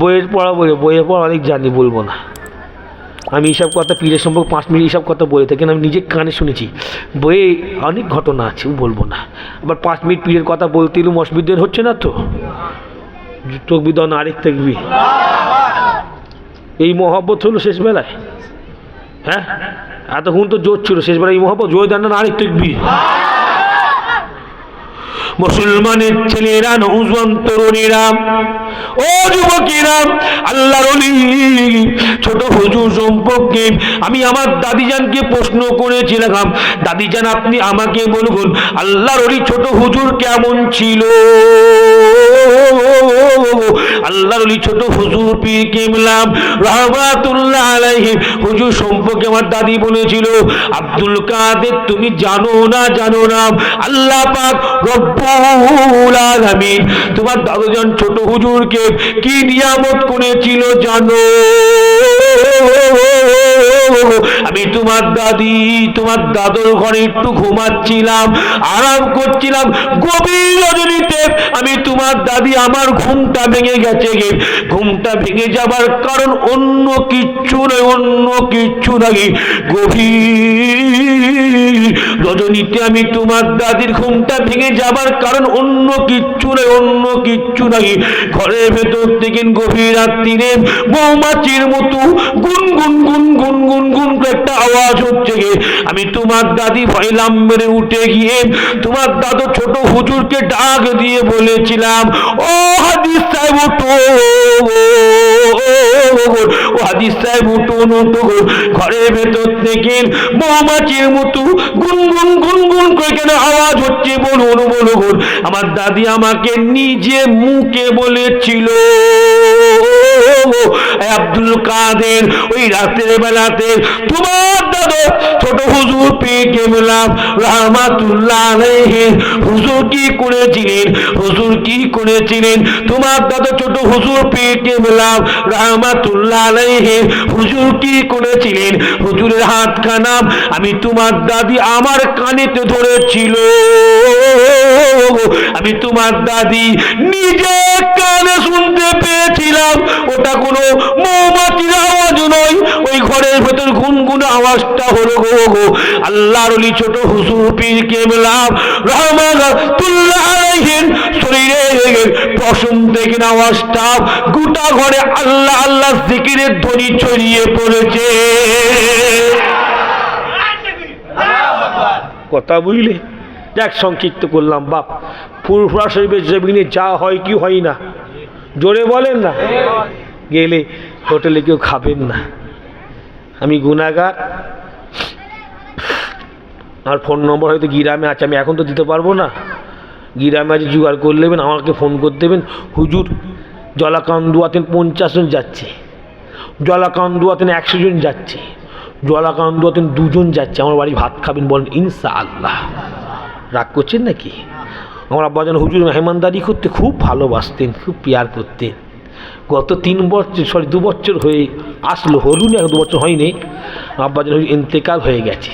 বইয়ের পড়া বলে বইয়ের পড়া অনেক জানি, বলব না। আমি এইসব কথা, পীরের সম্পর্কে, পাঁচ মিনিট এইসব কথা বলে থাকি আমি নিজে কানে শুনেছি। বইয়ে অনেক ঘটনা আছে বলব না। আবার পাঁচ মিনিট পীরের কথা বলতে এলুম অসুবিধে হচ্ছে না তো? তকবি দন আরেক থাকবি এই মহব্বত হলো শেষ বেলায় হ্যাঁ? এতক্ষণ তো জোর ছিল শেষ বেলায় এই মহব্বত, জোর দেন না আরেক থাকবি মুসলমানের ছেলেরা নৌজন তরুণীরা ও যুবকেরা, আল্লাহর ছোট হুজুর সম্পর্কে আমি আমার দাদিজানকে প্রশ্ন করেছিলাম। দাদিজান, আপনি আমাকে বলুন, আল্লাহর অলি ছোট হুজুর কেমন ছিল? আল্লাহর অলি ছোট হুজুর পীর কেমলাম রহমাতুল্লাহ আলাইহি। হুজুর সম্পর্কে আমার দাদি বলেছিল, আব্দুল কাদের, তুমি জানো না জানো না। আল্লাহ পাক রব্বুল আলামিন, তোমার দাদুজন ছোট হুজুরকে কি নিয়ামত করেছিল জানো? তোমার দাদি, তোমার দাদুর ঘরে একটু ঘুমাচ্ছিলাম, আরাম করছিলাম। গভীর রজনীতে আমি তোমার দাদি, আমার ঘুমটা ভেঙে গেছে গে। ঘুমটা ভেঙে যাবার কারণ অন্য কিচ্ছু নয়, অন্য কিচ্ছু নাকি গভীর রজনীতে আমি তোমার দাদির ঘুমটা ভেঙে যাবার কারণ অন্য কিচ্ছু নয়, অন্য কিচ্ছু নাকি ঘরের ভেতর থেকে গভীর রাত্রিরে মৌমাছির মতো গুন গুন গুন গুন গুন গুন একটা আওয়াজ হচ্ছে গে আমি তোমার দাদি মেরে উঠে গিয়ে তোমার দাদু ছোট হুজুরকে ডাক দিয়ে বলেছিলাম ও হাদিস সাহেব উঠো ও হাদিস সাহেব উঠুন উঠুন ঘরের ভেতর থেকে মৌমাছির মতো গুনগুন গুনগুন গুন গুন করে কেন আওয়াজ হচ্ছে, বলুন বলুন। আমার দাদি আমাকে নিজে মুখে বলেছিল আব্দুল কাদের, ওই রাতের বেলাতে তোমার দাদু, ছোট হুজুর পেয়ে গেলাম রহমাতুল্লাহ হুজুর কি করেছিলেন? হুজুর কি করেছিলেন? তোমার দাদু, ছোট হুজুর পেয়ে গেলাম রহমাতুল্লাহ হুজুর কি করেছিলেন? হুজুরের হাত খানাম আমি তোমার দাদি আমার কানেতে ধরেছিল। আমি তোমার দাদি নিজে কানে শুনতে পেয়েছিলাম। ওটা কোনো মৌমাছির আওয়াজ নয়। ওই ঘরের ভেতর গুনগুন আওয়াজটা হলো গো গো আল্লাহর অলি ছোট হুসুর পীর কেমলাম রহমাতুল্লাহ আলাইহির শরীরে পশম থেকে আওয়াজটা গোটা ঘরে আল্লাহ আল্লাহ জিকিরের ধ্বনি ছড়িয়ে পড়েছে। কথা বুঝলে? দেখ, সংক্ষিপ্ত করলাম, বাপ। ফুরফুরা শরীফের জমিনে যা হয় কি হয় না। জোরে বলেন না। গেলে হোটেলে কেউ খাবেন না। আমি গুনাগার আমার ফোন নম্বর হয়তো গিরামে আছে, আমি এখন তো দিতে পারব না। গিরামে আছে, জোগাড় করে নেবেন, আমাকে ফোন করে দেবেন। হুজুর, জলাকান্দুয়াতেন পঞ্চাশ জন যাচ্ছে। জলাকান্দুয়াতেন একশো জন যাচ্ছে। জলাকান্দুয়াতেন দুজন যাচ্ছে। আমার বাড়ি ভাত খাবেন বলেন ইনশা আল্লাহ রাগ করছেন নাকি? আমার আব্বাজান হুজুর মেহমানদারি করতে খুব ভালোবাসতেন, খুব পেয়ার করতেন। গত তিন বছর সরি দু বছর হয়ে আসলো, হলুন এক দু বছর হয়নি আব্বাজান হুজুর ইন্তেকাল হয়ে গেছে।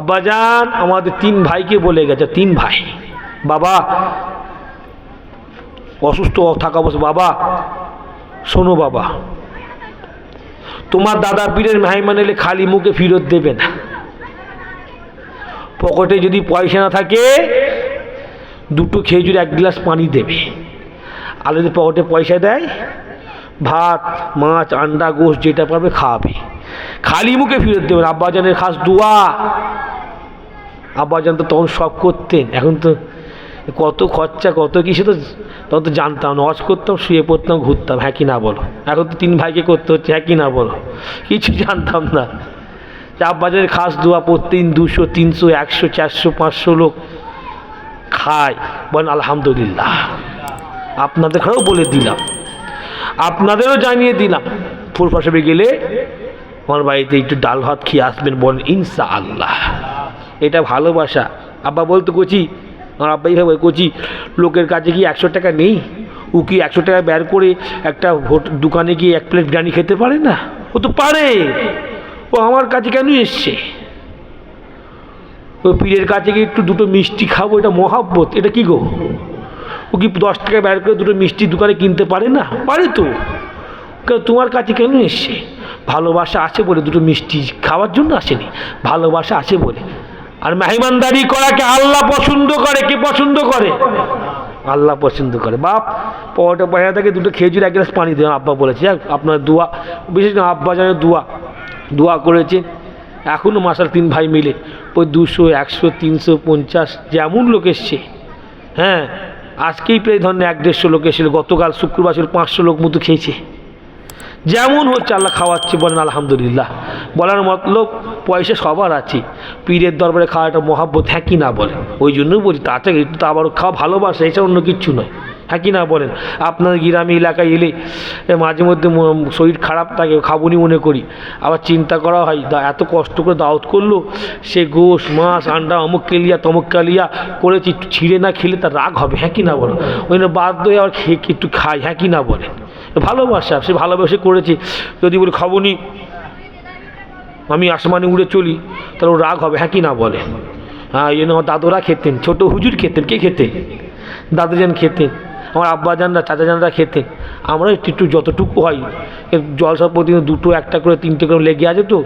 আব্বাজান আমাদের তিন ভাইকে বলে গেছে, তিন ভাই। বাবা, অসুস্থ থাকা অবস্থা, বাবা, শোনো বাবা, তোমার দাদা পীরের মেহমান এলে খালি মুখে ফেরত দেবে না। পকেটে যদি পয়সা না থাকে, দুটো খেজুর এক গ্লাস পানি দেবে। আর যদি পকেটে পয়সা দেয়, ভাত, মাছ, আন্ডা, গোশ, যেটা পাবে খাওয়াবে খালি মুখে ফেরত দেবেন আব্বাজানের খাস দোয়া। আব্বাজান তো তখন সব করতেন। এখন তো কত খরচা, কত কিছু তো তখন তো জানতাম না। অজ করতাম, শুয়ে পড়তাম, ঘুরতাম। হ্যাঁ কি না বলো? এখন তো তিন ভাইকে করতে হচ্ছে। হ্যাঁ কি না বলো? কিছু জানতাম না। চাপ বাজারের খাস দোয়া প্রতিদিন দুশো, তিনশো, একশো, চারশো, পাঁচশো লোক খায়। বলেন, আলহামদুলিল্লাহ। আপনাদের ঘরেও বলে দিলাম। আপনাদেরও জানিয়ে দিলাম। ফুরফাসবে গেলে আমার বাড়িতে একটু ডাল ভাত খেয়ে আসবেন বলেন ইনসা আল্লাহ এটা ভালোবাসা। আব্বা বলতো, কচি, আমার আব্বাই ভাবে কচি, লোকের কাছে কি একশো টাকা নেই? ও কি একশো টাকা বের করে একটা দোকানে গিয়ে এক প্লেট বিরিয়ানি খেতে পারে না? ও তো পারে। ও আমার কাছে কেন এসছে? ওই পীরের কাছে গিয়ে একটু দুটো মিষ্টি খাব, এটা মহাব্বত, এটা কি গো? ও কি দশ টাকা বের করে দুটো মিষ্টি দোকানে কিনতে পারে না? পারে তো। কেন তোমার কাছে কেন এসছে? ভালোবাসা আছে বলে দুটো মিষ্টি খাওয়ার জন্য আসেনি? ভালোবাসা আছে বলে। আর মেহমানদারি করাকে আল্লাহ পছন্দ করে? কে পছন্দ করে? আল্লাহ পছন্দ করে। বাপ, পরোটা পয়সা থেকে দুটো খেজুর এক গ্লাস পানি দেন আব্বা বলেছে। আপনার দোয়া, বিশেষ আব্বা যেন দোয়া। দোয়া করেছে। এখনও মাসাল তিন ভাই মিলে, ওই দুশো, একশো, তিনশো, পঞ্চাশ, যেমন লোক এসছে। হ্যাঁ আজকেই প্রায় ধরেন এক দেড়শো লোক এসেছিল, গতকাল শুক্রবার ছিল পাঁচশো লোক মতো খেয়েছে। যেমন হচ্ছে আল্লাহ খাওয়াচ্ছে বলেন আলহামদুলিল্লাহ। বলার মতলব, পয়সা সবার আছে। পীরের দরবারে খাওয়াটা মহাব্বত হ্যাঁ কি না বলে? ওই জন্যই বলছি তাছাড়া একটু তো আবার খাওয়া ভালোবাসা, এছাড়া অন্য কিচ্ছু নয়। হ্যাঁ কি না বলেন। আপনার গ্রামে এলাকায় এলে মাঝে মধ্যে শরীর খারাপ থাকে, খাবুনি মনে করি। আবার চিন্তা করা হয় এত কষ্ট করে দাওয়াত করল, সে গোশ, মাছ, আন্ডা, অমুক কেলিয়া, তমুক কালিয়া করেছি ছিঁড়ে না খেলে তার রাগ হবে হ্যাঁ কি না বলো ওই জন্য বাধ্য হয়ে আবার খেয়ে একটু খাই হ্যাঁ কি না বলেন? ভালোবাসা, সে ভালোবাসে করেছি। যদি বলি, খাবনি, আমি আসমানে উড়ে চলি তাহলে রাগ হবে হ্যাঁ কি না বলে হ্যাঁ এই জন্য আমার দাদুরা খেতেন, ছোট হুজুর খেতেন, কে খেতেন? দাদুজান খেতেন। আমার আব্বা জানরা চাচা চাচাজানরা খেতেন আমরা একটু যতটুকু হয় জলসা প্রতিদিন দুটো, একটা করে, তিনটে করে লেগে আছে তো,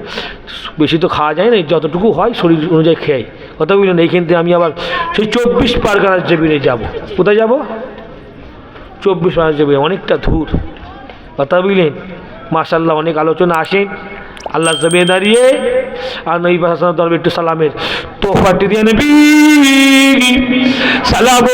বেশি তো খাওয়া যায় না, যতটুকু হয় শরীর অনুযায়ী খেয়ে। কথা বুঝলেন এইখান থেকে আমি আবার সেই চব্বিশ পারগানার জেবিনে যাব। কোথায় যাব? চব্বিশ পারগানার জেবিনে অনেকটা দূর। কথা বুঝলেন মার্শাল্লাহ অনেক আলোচনা আসেন আল্লাহ জবে দাঁড়িয়ে, আর নই ভাষা দরবে একটু সালামের তোফাটি দিয়ে নেবি। সালাম